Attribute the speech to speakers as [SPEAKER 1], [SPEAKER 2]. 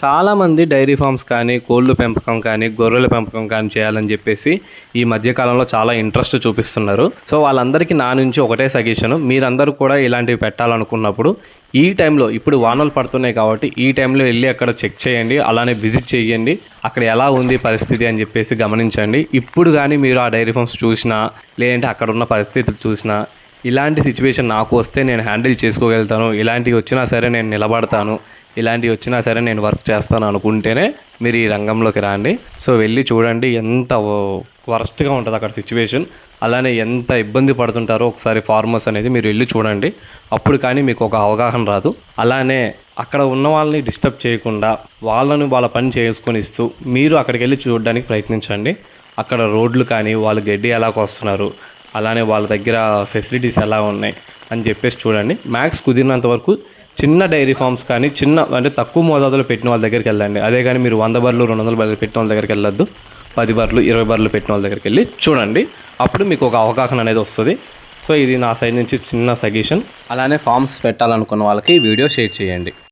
[SPEAKER 1] చాలామంది dairy farms కానీ కోళ్ళు పెంపకం కానీ గొర్రెల పెంపకం కానీ చేయాలని చెప్పేసి ఈ మధ్యకాలంలో చాలా ఇంట్రెస్ట్ చూపిస్తున్నారు. సో వాళ్ళందరికీ నా నుంచి ఒకటే సజెషన్. మీరందరూ కూడా ఇలాంటివి పెట్టాలనుకున్నప్పుడు ఈ టైంలో ఇప్పుడు వానలు పడుతున్నాయి కాబట్టి ఈ టైంలో వెళ్ళి అక్కడ చెక్ చేయండి అలానే విజిట్ చేయండి. అక్కడ ఎలా ఉంది పరిస్థితి అని చెప్పేసి గమనించండి. ఇప్పుడు కానీ మీరు ఆ డైరీ ఫార్మ్స్ చూసినా లేదంటే అక్కడ ఉన్న పరిస్థితులు చూసినా ఇలాంటి సిచ్యువేషన్ నాకు వస్తే నేను హ్యాండిల్ చేసుకోగలుగుతాను. ఇలాంటివి వచ్చినా సరే నేను నిలబడతాను. ఇలాంటివి వచ్చినా సరే నేను వర్క్ చేస్తాను అనుకుంటేనే మీరు ఈ రంగంలోకి రండి. సో వెళ్ళి చూడండి ఎంత వరస్ట్గా ఉంటుంది అక్కడ సిచ్యువేషన్ అలానే ఎంత ఇబ్బంది పడుతుంటారో ఒకసారి ఫార్మర్స్ అనేది మీరు వెళ్ళి చూడండి. అప్పుడు కానీ మీకు ఒక అవగాహన రాదు. అలానే అక్కడ ఉన్న వాళ్ళని డిస్టర్బ్ చేయకుండా వాళ్ళను వాళ్ళ పని చేసుకొని ఇస్తూ మీరు అక్కడికి వెళ్ళి చూడడానికి ప్రయత్నించండి. అక్కడ రోడ్లు కానీ వాళ్ళు గడ్డి ఎలా వస్తున్నారు అలానే వాళ్ళ దగ్గర ఫెసిలిటీస్ ఎలా ఉన్నాయి అని చెప్పేసి చూడండి. మ్యాక్స్ కుదిరినంత వరకు చిన్న డైరీ ఫార్మ్స్ కానీ చిన్న అంటే తక్కువ మోతాదులో పెట్టిన వాళ్ళ దగ్గరికి వెళ్ళండి. అదే కానీ మీరు వంద బర్లు రెండు వందల బర్లు పెట్టిన వాళ్ళ దగ్గరికి వెళ్ళొద్దు. పది బర్లు ఇరవై బర్లు పెట్టిన వాళ్ళ దగ్గరికి వెళ్ళి చూడండి. అప్పుడు మీకు ఒక అవగాహన అనేది వస్తుంది. సో ఇది నా సైడ్ నుంచి చిన్న సజెషన్. అలానే ఫార్మ్స్ పెట్టాలనుకున్న వాళ్ళకి వీడియో షేర్ చేయండి.